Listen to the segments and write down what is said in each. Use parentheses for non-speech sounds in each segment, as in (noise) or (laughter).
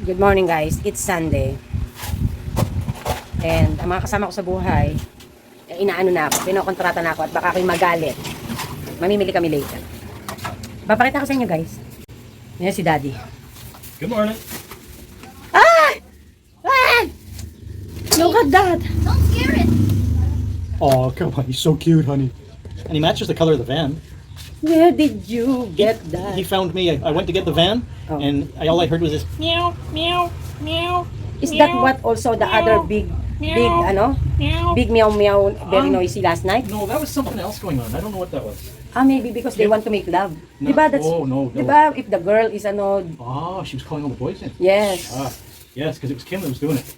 Good morning guys, it's Sunday. And ang mga kasama ko sa buhay, eh, inaano na ako, pinokontrata na ako at baka ako'y magalit. Mamimili kami later. Papakita ko sa inyo guys. Yan si Daddy. Good morning. Ah! Ah! Look at that! Don't scare it. Oh, come on. He's so cute, honey. And he matches the color of the van. Where did you get that? He found me. I, I went to get the van, Oh. and I, all I heard was this. meow, meow, meow. Is that what also the other big, big, ano? Meow. Big meow meow, very Um, noisy last night? No, that was something else going on. I don't know what that was. Ah, maybe because they want to make love. No. Diba that's, Oh, no, no. diba if the girl is ano, Oh, she was calling all the boys in. yes. Ah, yes, because it was Kim that was doing it.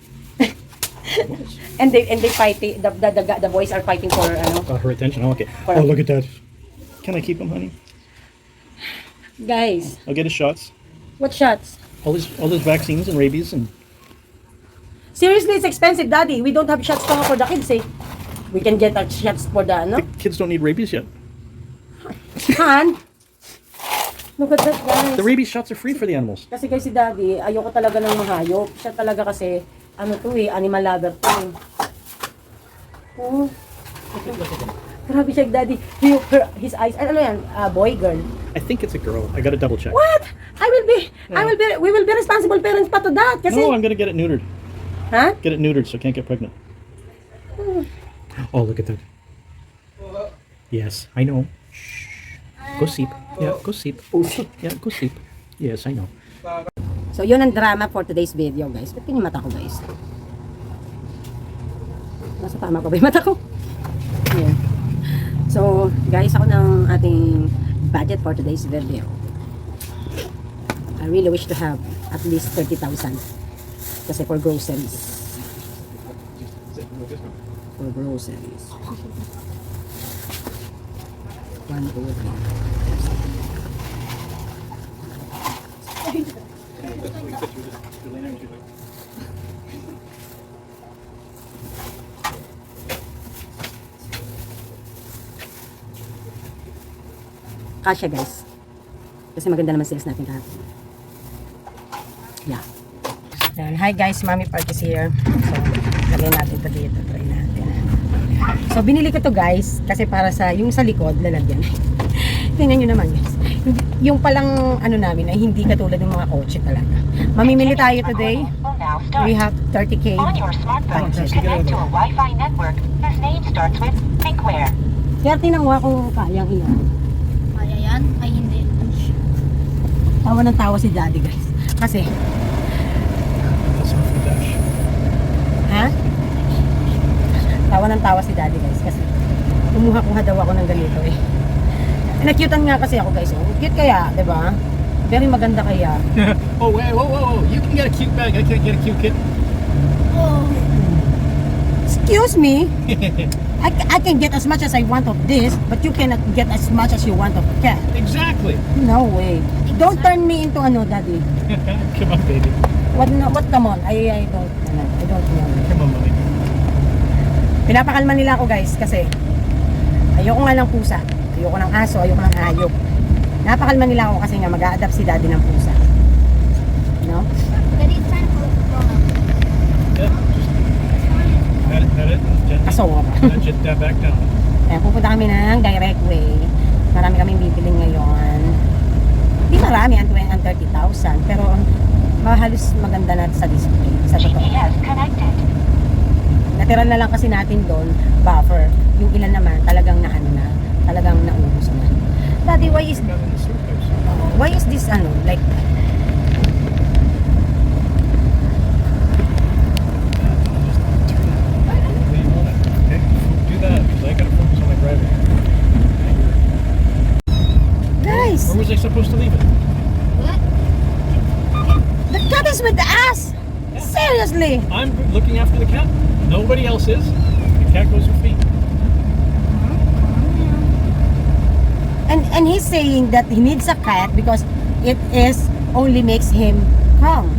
It was. (laughs) And they, and they fighting, the, the, the, the boys are fighting for, ano, Got her attention. Oh, Okay. Oh, look at that. Can I keep him, honey? guys, I'll get his shots. what shots? All his all his vaccines and rabies and Seriously, it's expensive, daddy. We don't have shots pa nga for the kids, eh. We can get our shots for the, ano, kids don't need rabies yet. Han. Look at that, guys. The rabies shots are free for the animals. Kasi kasi daddy, ayoko talaga ng mahayop. Siya talaga kasi, ano to eh, animal lover to eh. Oh. Grabe siya, daddy. He, her, his eyes, ano yan, ah, boy, girl. I think it's a girl. I gotta double check. What? I will be, I will be, we will be responsible parents pa to that. Kasi, No, I'm gonna get it neutered. ha? Get it neutered so I can't get pregnant. Oh, look at that. Yes, I know. Shh. Go sleep. Yeah, go sleep. Yeah, go sleep. Yes, I know. So, yun ang drama for today's video, guys. Ba't yung mata ko, guys? Nasa tama pa ba yung mata ko? So, guys, ako ng ating budget for today's video. I really wish to have at least 30,000. Kasi for groceries. For groceries. One, two, three. Kasha guys. Kasi maganda naman sales natin kahapon. Yeah. Yan. Hi guys, Mami Park is here. So, lagay natin ito dito. Try natin. So, binili ko to guys. Kasi para sa, yung sa likod, lalagyan. (laughs) Tingnan nyo naman guys. Yung- palang ano namin ay hindi katulad ng mga kotse talaga. Mamimili tayo today. We have 30k. On your smartphone, connect to a Wi-Fi network whose name starts with Thinkware. Kaya tinangwa kung kayang iyan. Kaya yan? Ay, hindi. Tawa ng tawa si daddy guys. Kasi, ha? Tawa ng tawa si daddy guys. Kasi, kumuha-kuha daw ako ng ganito eh. Nakyutan nga kasi ako guys. Oh. Cute kaya, di ba? Very maganda kaya. (laughs) oh, wait, whoa, whoa, whoa. You can get a cute bag. I can't get a cute kid. Oh. Excuse me. (laughs) I, I can get as much as I want of this, but you cannot get as much as you want of cat. exactly. No way. Don't turn me into ano, daddy. (laughs) Come on, baby. What, no, what come on? I, I don't, ano, I don't know. Come on, mommy. Pinapakalma nila ako guys kasi ayoko nga ng pusa. Ayoko ng aso, ayoko ng hayop. Napakalma nila ako kasi nga mag adapt si daddy ng pusa. No? Back down. Kaya pupunta kami ng direct way. Marami kaming bibili ngayon. Hindi marami, ang 20 ang 30,000. Pero ah, halos maganda na sa display. Sa totoo. Natira na lang kasi natin doon, buffer. Yung ilan naman, talagang naano na. Talagang naubos na. Daddy, why is why is this ano, like Where was I supposed to leave it? What? the cat is with us! Seriously! I'm looking after the cat. Nobody else is. The cat goes with me. Mm-hmm. And and he's saying that he needs a cat because it is only makes him calm.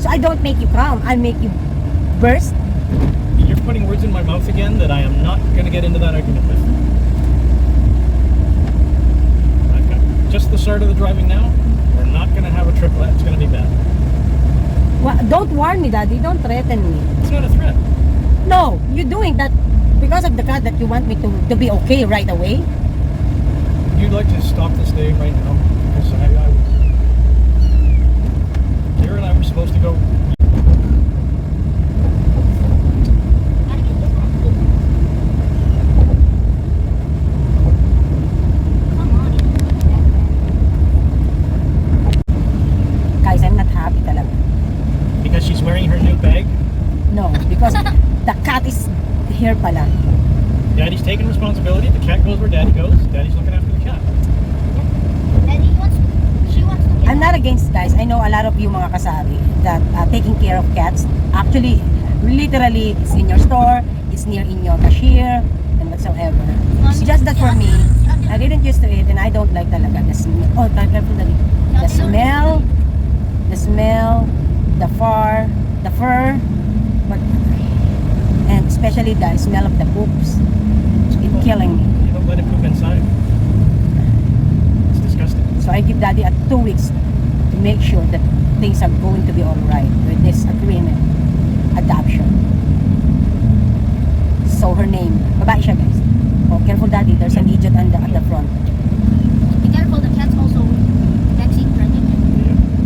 So I don't make you calm, I make you burst. You're putting words in my mouth again that I am not going to get into that argument with. I've got just the start of the driving now. We're not going to have a triplet. It's going to be bad. Don't warn me, Daddy. Don't threaten me. It's not a threat. No, you're doing that because of the cat that you want me to, to be okay right away. You'd like to stop this day right now because I, I and I were supposed to go. Gotta get this one. Come on. Guys, I'm not happy talaga. Because she's wearing her new bag. No, because the cat is here pala. Daddy's taking responsibility. The cat goes where Daddy goes. Daddy's looking after the cat. Daddy wants, she wants to get I'm not against guys. I know a lot of you mga kasari that uh, taking care of cats. Actually, literally, it's in your store, it's near in your cashier, and whatsoever. It's just that for me, I didn't used to it and I don't like talaga the smell. Oh, dali. The smell, the smell, the fur, the fur, but, and especially the smell of the poops. It's killing me. You don't let it poop inside. It's disgusting. So I give daddy at two weeks to make sure that things are going to be all right with this agreement, adoption. So her name, babae siya guys. Oh, careful daddy, there's an idiot on the, at the front. Be careful, the cat's also vaccine pregnant.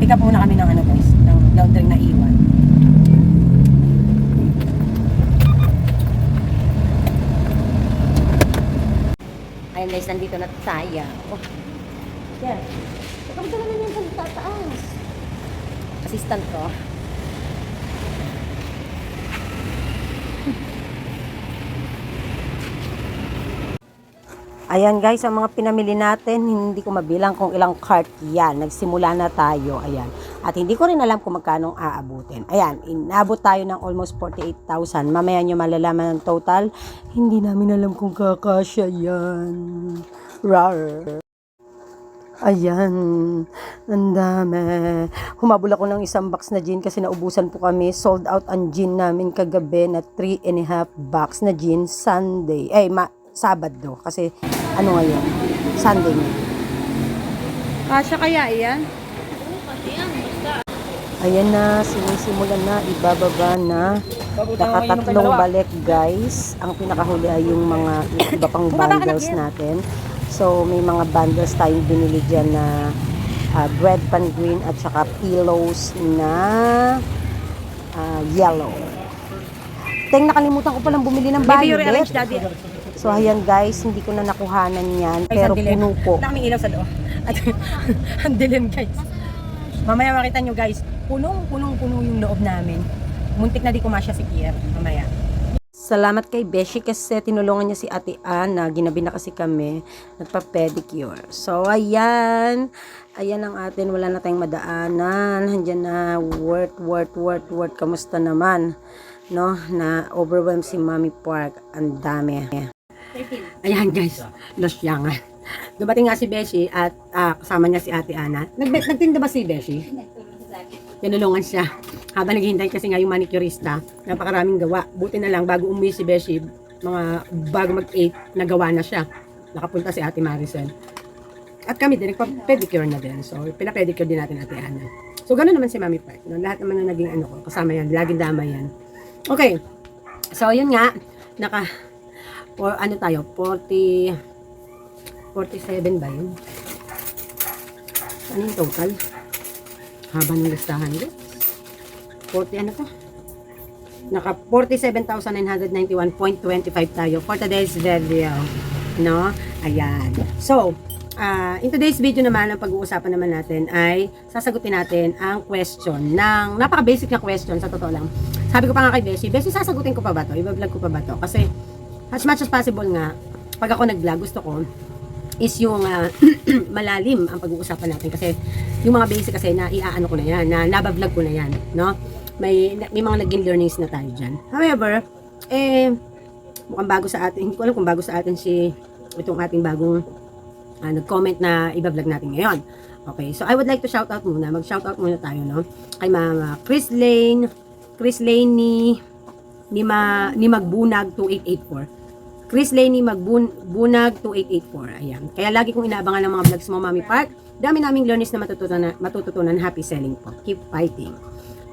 Pick up muna kami ng ano guys, ng laundry na iwan. Ayun guys, nandito na tayo. Oh. Yeah. Kamusta naman yung pagtataas? Assistant ko. Ayan guys, ang mga pinamili natin, hindi ko mabilang kung ilang cart yan. Nagsimula na tayo, ayan. At hindi ko rin alam kung magkano aabutin. Ayan, inabot tayo ng almost 48,000. Mamaya nyo malalaman ng total. Hindi namin alam kung kakasya yan. Rar. Ayan, ang dami. Humabol ako ng isang box na gin kasi naubusan po kami. Sold out ang gin namin kagabi na 3 and a half box na gin Sunday. Eh, ma Sabado. Kasi ano ngayon? Sunday na. Kasya kaya yan? Ayan na, sinisimulan na, ibababa na. Nakatatlong balik guys. Ang pinakahuli ay yung mga iba pang bundles natin. So may mga bundles tayong binili dyan na ah, bread pan green at saka pillows na ah, yellow. Teng, nakalimutan ko palang bumili ng violet. So ayan guys, hindi ko na nakuhanan yan. Pero puno po. Wala kaming ilaw sa loob. At (laughs) ang dilim guys. Mamaya makita nyo guys, punong punong puno yung loob namin. Muntik na di kumasya si Kier. Mamaya. Salamat kay Beshi kasi tinulungan niya si Ate Anna. Ginabi na kasi kami. Nagpa-pedicure. So, ayan. Ayan ang atin. Wala na tayong madaanan. Handyan na. Work, work, work, work. Kamusta naman? No? Na overwhelmed si Mommy Park. Ang dami. Ayan guys. Los Yangan. Dumating nga si Beshi at ah, kasama niya si Ate Ana. Nag nagtinda ba si Beshi? Tinulungan siya. Habang naghihintay kasi nga yung manicurista, napakaraming gawa. Buti na lang, bago umuwi si Beshi, mga bago mag-8, nagawa na siya. Nakapunta si Ate Maricel. At kami din, nagpa-pedicure na din. So, pinapedicure din natin Ate Ana. So, gano'n naman si Mami Park. No? Lahat naman na naging ano ko, kasama yan. Laging dama yan. Okay. So, yun nga. Naka, or ano tayo, 40, 47 ba yun? Ano yung total? Haba ng listahan ko. 40 ano to? Naka 47,991.25 tayo for today's video. No? Ayan. So, ah, in today's video naman, ang pag-uusapan naman natin ay sasagutin natin ang question ng napaka-basic na question sa totoo lang. Sabi ko pa nga kay Beshi, Beshi, sasagutin ko pa ba to? Iba-vlog ko pa ba to? Kasi as much as possible nga, pag ako nag-vlog, gusto ko is yung ah, (clears throat) malalim ang pag-uusapan natin kasi yung mga basic kasi na iaano ko na yan, na nabablog ko na yan, no? May, may mga naging learnings na tayo dyan. However, eh, mukhang bago sa atin, hindi ko alam kung bago sa atin si itong ating bagong ah, nag-comment na ibablog natin ngayon. Okay, so I would like to shout out muna, mag-shout out muna tayo, no? Kay Mama Chris Lane, Chris Lane ni, ni, ma, ni Magbunag 2884. Chris Laney Magbunag 2884. Ayan. Kaya lagi kong inaabangan ng mga vlogs mo, Mami Park. Dami naming learnings na matututunan, matututunan. Happy selling po. Keep fighting.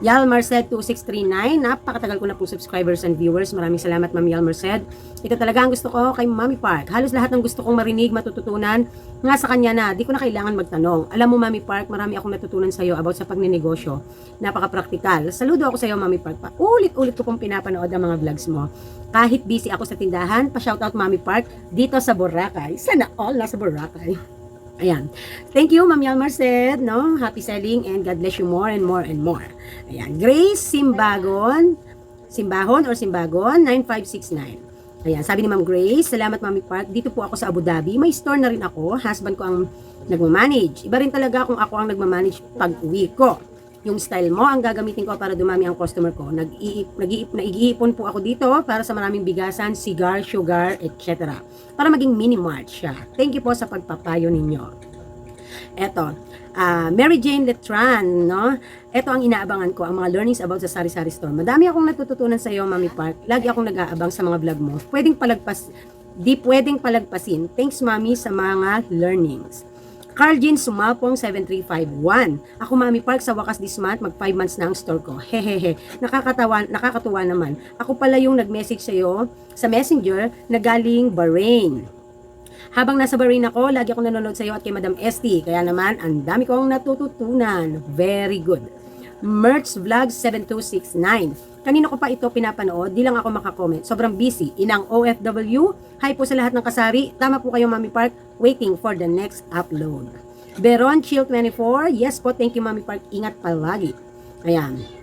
Yal Marced 2639, napakatagal ko na pong subscribers and viewers. Maraming salamat Ma'am Yal Marced. Ito talaga ang gusto ko kay Mami Park. Halos lahat ng gusto kong marinig, matututunan, nga sa kanya na, di ko na kailangan magtanong. Alam mo Mami Park, marami akong natutunan sa iyo about sa pagnenegosyo. Napaka-praktikal. Saludo ako sa iyo Mami Park. Pa. Ulit-ulit ko pong pinapanood ang mga vlogs mo. Kahit busy ako sa tindahan, pa-shoutout Mami Park dito sa Boracay. Sana all nasa Boracay. Ayan. Thank you, Ma'am Yal Marced, no? Happy selling and God bless you more and more and more. Ayan. Grace Simbagon, Simbahon or Simbagon, 9569. Ayan, sabi ni Ma'am Grace, salamat Mami Park. Dito po ako sa Abu Dhabi. May store na rin ako. Husband ko ang nagmamanage. Iba rin talaga kung ako ang nagmamanage pag uwi ko. Yung style mo ang gagamitin ko para dumami ang customer ko. Nag-iip, nag-iip, naigiipon po ako dito para sa maraming bigasan, cigar, sugar, etc. Para maging mini-mart siya. Thank you po sa pagpapayo ninyo. Eto, ah, Mary Jane Letran, no? Ito ang inaabangan ko, ang mga learnings about sa Sari-Sari Store. Madami akong natututunan sa iyo, Mami Park. Lagi akong nag-aabang sa mga vlog mo. Pwedeng palagpas, di pwedeng palagpasin. Thanks, Mami, sa mga learnings. Carl Jean Sumapong 7351. Ako Mami Park sa wakas this month, mag 5 months na ang store ko. Hehehe. Nakakatawa, nakakatuwa naman. Ako pala yung nag-message sa iyo sa Messenger na galing Bahrain. Habang nasa Bahrain ako, lagi akong nanonood sa iyo at kay Madam ST. Kaya naman, ang dami kong natututunan. Very good. Merch Vlog 7269. Kanino ko pa ito pinapanood, di lang ako makakomment. Sobrang busy. Inang OFW. Hi po sa lahat ng kasari. Tama po kayo, Mami Park. Waiting for the next upload. Beron Chill 24. Yes po, thank you, Mami Park. Ingat palagi. Ayan.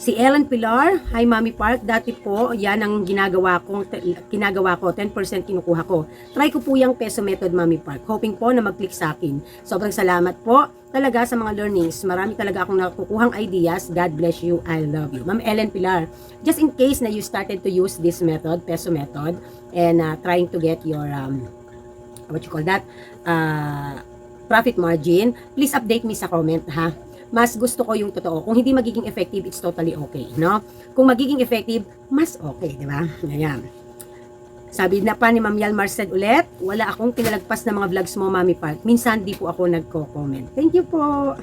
Si Ellen Pilar, hi Mami Park, dati po, yan ang ginagawa ko, ginagawa ko, 10% kinukuha ko. Try ko po yung peso method Mami Park, hoping po na mag-click sa akin. Sobrang salamat po talaga sa mga learnings. Marami talaga akong nakukuhang ideas. God bless you, I love you. Ma'am Ellen Pilar, just in case na you started to use this method, peso method, and uh, trying to get your, um, what you call that, uh, profit margin, please update me sa comment ha mas gusto ko yung totoo. Kung hindi magiging effective, it's totally okay, no? Kung magiging effective, mas okay, di ba? Ayan. Sabi na pa ni Ma'am Yal Marced ulit, wala akong pinalagpas na mga vlogs mo, Mami Park. Minsan di po ako nagko-comment. Thank you po.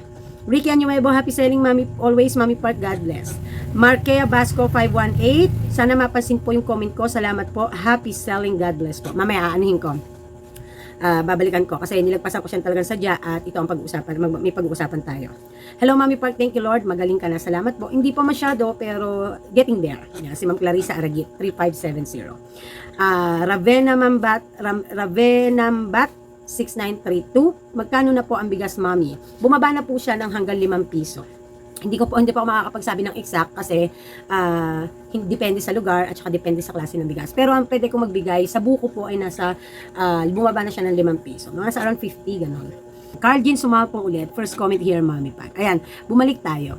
Ricky Anuevo, happy selling, Mami, always, Mami Park, God bless. Markea Basco 518, sana mapansin po yung comment ko. Salamat po. Happy selling, God bless po. Mamaya, aanuhin ko ah, babalikan ko kasi nilagpasan ko siya talagang sadya at ito ang pag-uusapan, mag, may pag-uusapan tayo. Hello Mami Park, thank you Lord, magaling ka na, salamat po. Hindi pa masyado pero getting there. Yan, si Ma'am Clarissa Aragit, 3570. Ah, Ravena Mambat, Ram, Ravena Mambat, 6932. Magkano na po ang bigas mami? Bumaba na po siya ng hanggang 5 piso hindi ko po hindi pa ako makakapagsabi ng exact kasi ah, hindi depende sa lugar at saka depende sa klase ng bigas. Pero ang pwede ko magbigay sa buko po ay nasa ah, bumaba na siya ng 5 piso. No? Nasa around 50 ganon. Carl Jean sumapong ulit. First comment here, Mami Pack. Ayan, bumalik tayo.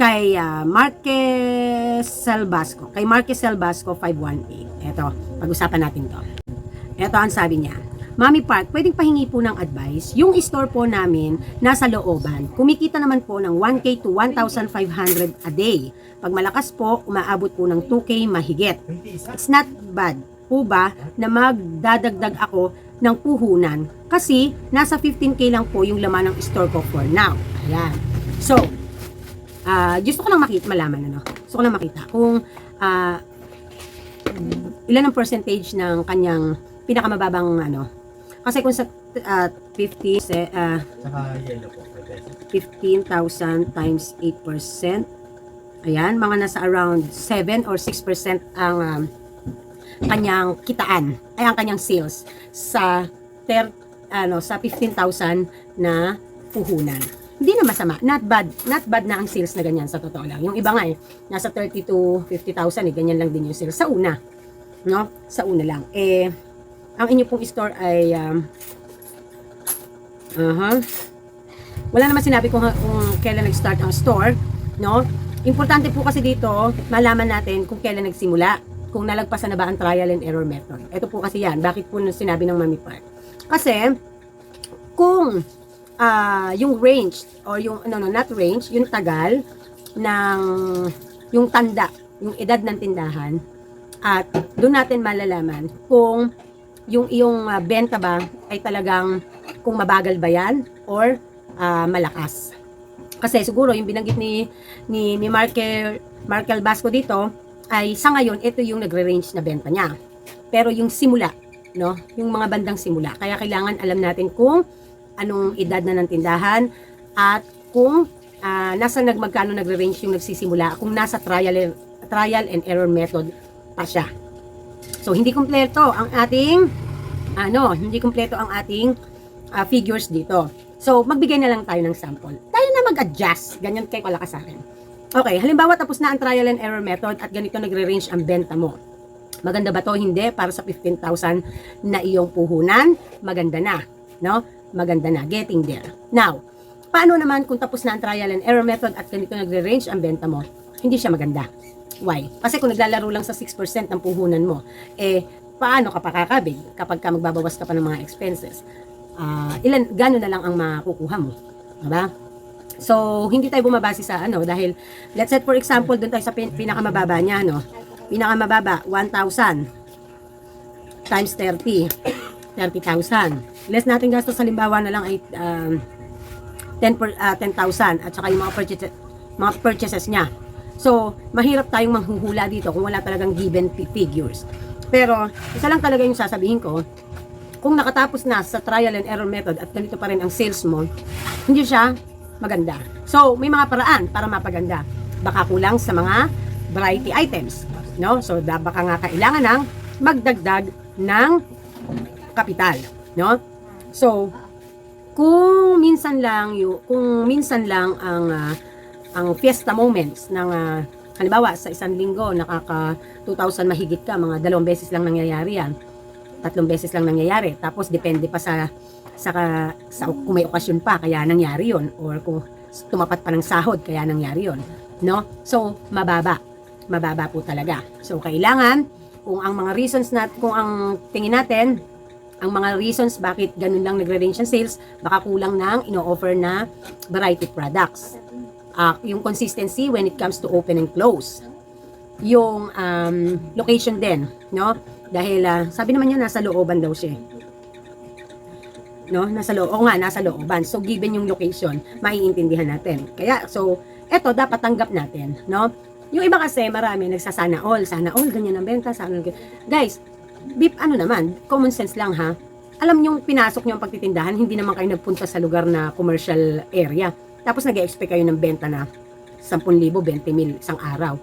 Kay uh, Marquez Salvasco. Kay Marquez Salvasco 518. Ito, pag-usapan natin to. Ito ang sabi niya. Mami Park, pwedeng pahingi po ng advice. Yung store po namin, nasa looban. Kumikita naman po ng 1K to 1,500 a day. Pag malakas po, umaabot po ng 2K mahigit. It's not bad po ba na magdadagdag ako ng puhunan kasi nasa 15K lang po yung laman ng store ko for now. Ayan. So, ah gusto ko lang makita, malaman ano. Gusto ko lang makita kung ah, ilan ang percentage ng kanyang pinakamababang ano. Kasi kung sa ah, 50 se, ah, 15,000 times 8%. Ayan, mga nasa around 7 or 6% ang um, kanyang kitaan, ay ang kanyang sales sa ter, ano, sa 15,000 na puhunan. Hindi na masama. Not bad. Not bad na ang sales na ganyan sa totoo lang. Yung iba nga eh, nasa 30 to 50,000 eh, ganyan lang din yung sales. Sa una. No? Sa una lang. Eh, ang inyo pong store ay um, aha wala naman sinabi kung, kung kailan nag-start ang store, no? Importante po kasi dito, malaman natin kung kailan nagsimula, kung nalagpasan na ba ang trial and error method. Ito po kasi yan, bakit po sinabi ng Mami Park? Kasi, kung ah yung range, or yung, no, no, not range, yung tagal ng, yung tanda, yung edad ng tindahan, at doon natin malalaman kung yung iyong ah, benta ba ay talagang kung mabagal ba yan or ah, malakas. Kasi siguro yung binanggit ni ni ni Markel Markel Basco dito ay sa ngayon ito yung nagre-range na benta niya. Pero yung simula, no? Yung mga bandang simula. Kaya kailangan alam natin kung anong edad na ng tindahan at kung ah, nasa nagmagkano nagre-range yung nagsisimula, kung nasa trial trial and error method pa siya. So hindi kumpleto ang ating ano, hindi kumpleto ang ating ah, figures dito. So magbigay na lang tayo ng sample. Tayo na mag-adjust. Ganyan kay kalakas sa akin. Okay, halimbawa tapos na ang trial and error method at ganito nagre-range ang benta mo. Maganda ba to? Hindi. Para sa 15,000 na iyong puhunan, maganda na. No? Maganda na. Getting there. Now, paano naman kung tapos na ang trial and error method at ganito nagre-range ang benta mo? Hindi siya maganda. Why? Kasi kung naglalaro lang sa 6% ng puhunan mo, eh, paano ka pakakabig kapag ka magbabawas ka pa ng mga expenses? Ah, ilan, gano'n na lang ang makukuha mo. Diba? So, hindi tayo bumabase sa ano, dahil, let's say for example, doon tayo sa pin- pinakamababa niya, no? Pinakamababa, 1,000 times 30. 30,000. Less natin gastos sa limbawa na lang ay um, 10 per, ah, 10,000 at saka yung mga purchases, mga purchases niya. So, mahirap tayong manghuhula dito kung wala talagang given fi- figures. Pero, isa lang talaga yung sasabihin ko, kung nakatapos na sa trial and error method at ganito pa rin ang sales mo, hindi siya maganda. So, may mga paraan para mapaganda. Baka kulang sa mga variety items. No? So, baka nga kailangan ng magdagdag ng kapital. No? So, kung minsan lang yung kung minsan lang ang ah, ang fiesta moments ng ah, halimbawa sa isang linggo nakaka 2,000 mahigit ka mga dalawang beses lang nangyayari yan tatlong beses lang nangyayari. Tapos depende pa sa sa, sa kung may okasyon pa kaya nangyari yon or kung tumapat pa ng sahod kaya nangyari yon no? So mababa mababa po talaga. So kailangan kung ang mga reasons nat kung ang tingin natin ang mga reasons bakit ganun lang nagre-range ang sales, baka kulang ng ino-offer na variety products. Ah, yung consistency when it comes to open and close. Yung um, location din, no? Dahil ah, sabi naman niya nasa looban daw siya. eh. No, nasa loob. Oo nga, nasa looban. So given yung location, maiintindihan natin. Kaya so eto dapat tanggap natin, no? Yung iba kasi marami nagsasana all, sana all ganyan ang benta, sana all. Guys, bip ano naman, common sense lang ha. Alam nyo, pinasok nyo ang pagtitindahan, hindi naman kayo nagpunta sa lugar na commercial area. Tapos nag expect kayo ng benta na 10,000, 20,000 isang araw.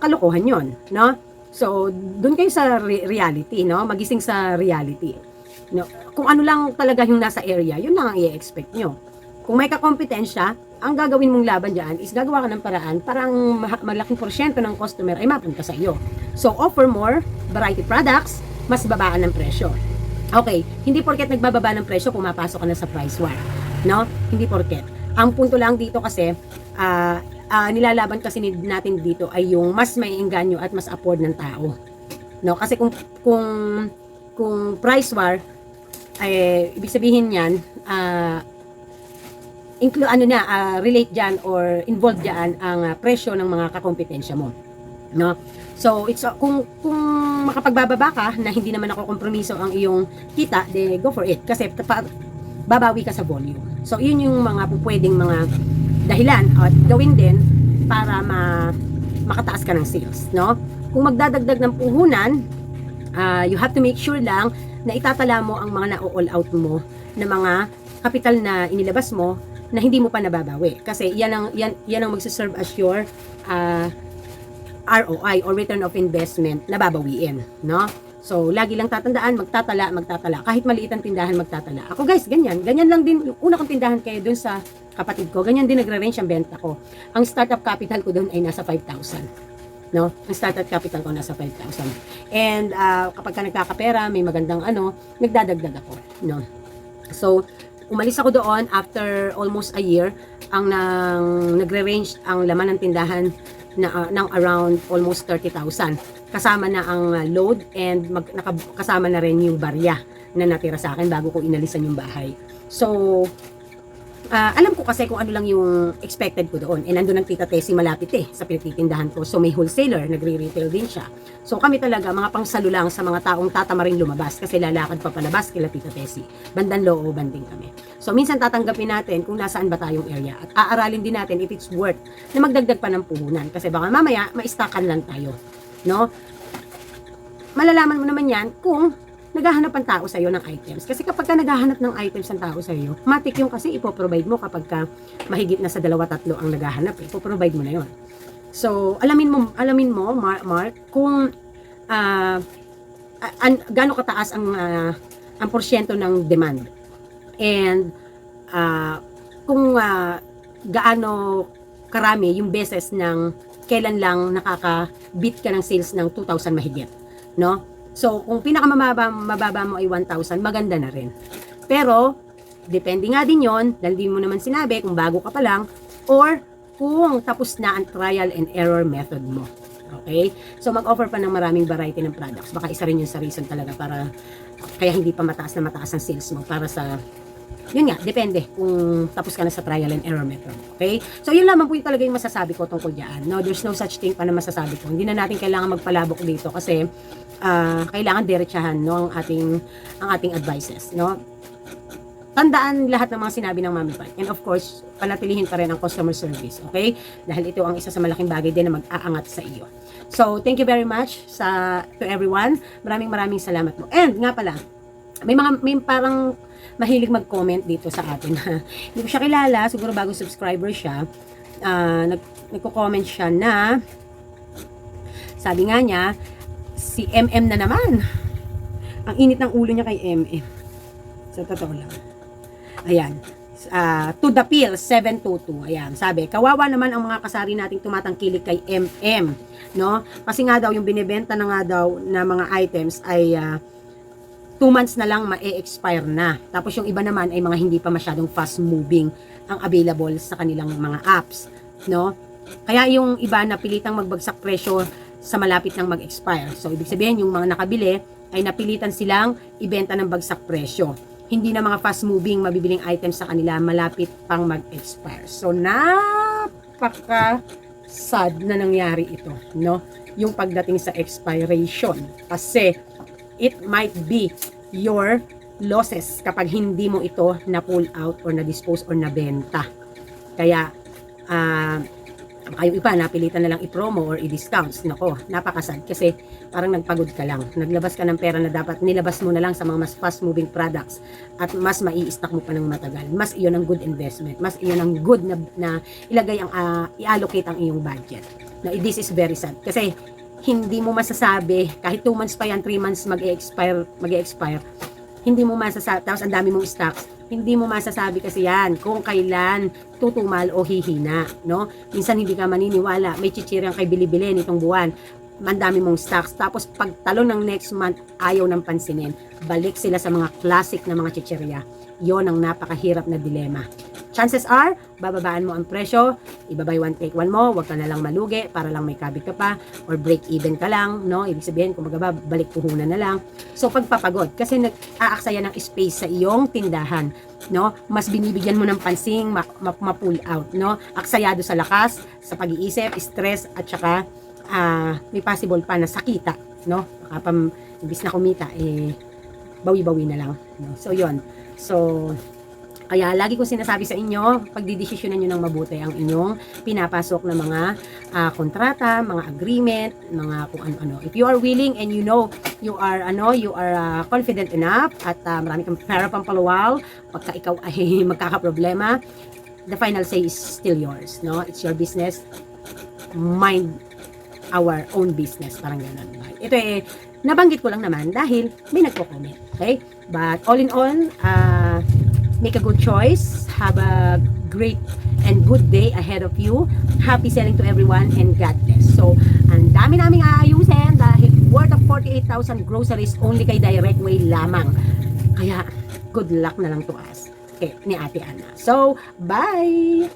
Kalokohan yon, no? So, doon kayo sa re- reality, no? Magising sa reality. No? Kung ano lang talaga yung nasa area, yun lang ang i-expect nyo. Kung may kakompetensya, ang gagawin mong laban dyan is gagawa ka ng paraan para ang ma- malaking porsyento ng customer ay mapunta sa iyo. So, offer more variety products, mas babaan ng presyo. Okay, hindi porket nagbababa ng presyo, pumapasok ka na sa price war. No? Hindi porket. Ang punto lang dito kasi, ah ah, nilalaban kasi natin dito ay yung mas may engganyo at mas afford ng tao. No? Kasi kung kung kung price war ay ibig sabihin niyan ah include ano na ah, relate diyan or involved diyan ang ah, presyo ng mga kakompetensya mo. No? So, it's uh, kung kung makapagbababa ka na hindi naman ako kompromiso ang iyong kita, de go for it kasi babawi ka sa volume. So, yun yung mga pupwedeng mga dahilan at gawin din para ma makataas ka ng sales, no? Kung magdadagdag ng puhunan, ah, you have to make sure lang na itatala mo ang mga na-all out mo na mga kapital na inilabas mo na hindi mo pa nababawi. Kasi yan ang, yan, yan ang magsiserve as your ah, ROI or return of investment na babawiin, no? So, lagi lang tatandaan, magtatala, magtatala. Kahit maliit ang tindahan, magtatala. Ako guys, ganyan. Ganyan lang din. Yung una kong tindahan kayo dun sa kapatid ko. Ganyan din nagre-range ang benta ko. Ang startup capital ko dun ay nasa 5,000. No? Ang startup capital ko nasa 5,000. And ah, kapag ka nagkakapera, may magandang ano, nagdadagdag ako. No? So, umalis ako doon after almost a year ang nang nagre-range ang laman ng tindahan na ah, ng around almost 30,000 kasama na ang ah, load and mag, naka, kasama na rin yung barya na natira sa akin bago ko inalisan yung bahay so Ah, alam ko kasi kung ano lang yung expected ko doon. Eh, nandun ang tita Tessie malapit eh, sa pinagtitindahan ko. So, may wholesaler, nagre-retail din siya. So, kami talaga, mga pangsalo lang sa mga taong tatamaring lumabas kasi lalakad pa palabas kila tita Tessie. Bandan loo, banding kami. So, minsan tatanggapin natin kung nasaan ba tayong area at aaralin din natin if it's worth na magdagdag pa ng puhunan. Kasi baka mamaya, maistakan lang tayo. No? Malalaman mo naman yan kung naghahanap ang tao sa'yo ng items. Kasi kapag ka naghahanap ng items ang tao sa'yo, matik yung kasi ipoprovide mo kapag ka mahigit na sa dalawa tatlo ang naghahanap. Eh. Ipoprovide mo na yon. So, alamin mo, alamin mo, Mark, Mark kung a- an, gaano kataas ang ah, ang porsyento ng demand. And ah, kung ah, gaano karami yung beses ng kailan lang nakaka-beat ka ng sales ng 2,000 mahigit. No? So, kung pinakamababa mababa mo ay 1,000, maganda na rin. Pero, depende nga din yon dahil di mo naman sinabi kung bago ka pa lang or kung tapos na ang trial and error method mo. Okay? So, mag-offer pa ng maraming variety ng products. Baka isa rin yun sa reason talaga para kaya hindi pa mataas na mataas ang sales mo para sa yun nga, depende kung tapos ka na sa trial and error method. Okay? So, yun lamang po yung talaga yung masasabi ko tungkol dyan. No, there's no such thing pa na masasabi ko. Hindi na natin kailangan magpalabok dito kasi ah, kailangan diretsahan no, ang ating ang ating advices. No? Tandaan lahat ng mga sinabi ng Mami Pat. And of course, panatilihin pa rin ang customer service. Okay? Dahil ito ang isa sa malaking bagay din na mag-aangat sa iyo. So, thank you very much sa to everyone. Maraming maraming salamat po. And nga pala, may mga may parang mahilig mag-comment dito sa atin. (laughs) Hindi ko siya kilala, siguro bagong subscriber siya. Uh, nag nagko-comment siya na sabi nga niya, si MM na naman. Ang init ng ulo niya kay MM. Sa so, totoo lang. Ayan. Uh, to the pill, 722. Ayan, sabi, kawawa naman ang mga kasari nating tumatangkilik kay MM. No? Kasi nga daw, yung binibenta na nga daw na mga items ay uh, 2 months na lang ma-expire na. Tapos yung iba naman ay mga hindi pa masyadong fast moving ang available sa kanilang mga apps, no? Kaya yung iba napilitang magbagsak presyo sa malapit ng mag-expire. So ibig sabihin yung mga nakabili ay napilitan silang ibenta ng bagsak presyo. Hindi na mga fast moving mabibiling items sa kanila malapit pang mag-expire. So napaka sad na nangyari ito, no? Yung pagdating sa expiration kasi it might be your losses kapag hindi mo ito na pull out or na dispose or na benta. Kaya ah kayo iba napilitan na lang i-promo or i-discounts. Nako, napakasad kasi parang nagpagod ka lang. Naglabas ka ng pera na dapat nilabas mo na lang sa mga mas fast moving products at mas mai-stock mo pa ng matagal. Mas iyon ang good investment. Mas iyon ang good na, na ilagay ang ah, i-allocate ang iyong budget. Na this is very sad kasi hindi mo masasabi kahit 2 months pa yan, 3 months mag-expire, mag-expire. Hindi mo masasabi, tapos ang dami mong stocks, hindi mo masasabi kasi yan kung kailan tutumal o hihina, no? Minsan hindi ka maniniwala, may chichirang kay bili-bili nitong buwan, mandami mong stocks, tapos pag talo ng next month, ayaw ng pansinin. Balik sila sa mga classic na mga chichirya. Yon ang napakahirap na dilema. Chances are, bababaan mo ang presyo, ibabay one take one mo, wag ka na lang malugi para lang may kabit ka pa, or break even ka lang, no? Ibig sabihin, kung magaba, balik puhunan na lang. So, pagpapagod, kasi nag-aaksaya ng space sa iyong tindahan, no? Mas binibigyan mo ng pansing, ma- ma- ma-pull out, no? Aksayado sa lakas, sa pag-iisip, stress, at saka ah, may possible pa na sakita, no? Baka imbis na kumita, eh, bawi-bawi na lang. No? So, yon So, kaya lagi ko sinasabi sa inyo, pagdidesisyonan nyo ng mabuti ang inyong pinapasok na mga ah, kontrata, mga agreement, mga kung ano-ano. If you are willing and you know you are ano, you are ah, confident enough at ah, marami kang pera pang paluwal, pagka ikaw ay (laughs) magkakaproblema, the final say is still yours, no? It's your business. Mind our own business, parang ganun. Ito eh, nabanggit ko lang naman dahil may nagko-comment, okay? But all in all, uh, make a good choice, have a great and good day ahead of you. Happy selling to everyone and God bless. So, ang dami naming aayusin dahil worth of 48,000 groceries only kay Direct Way lamang. Kaya, good luck na lang to us. Okay, ni Ate Ana. So, bye!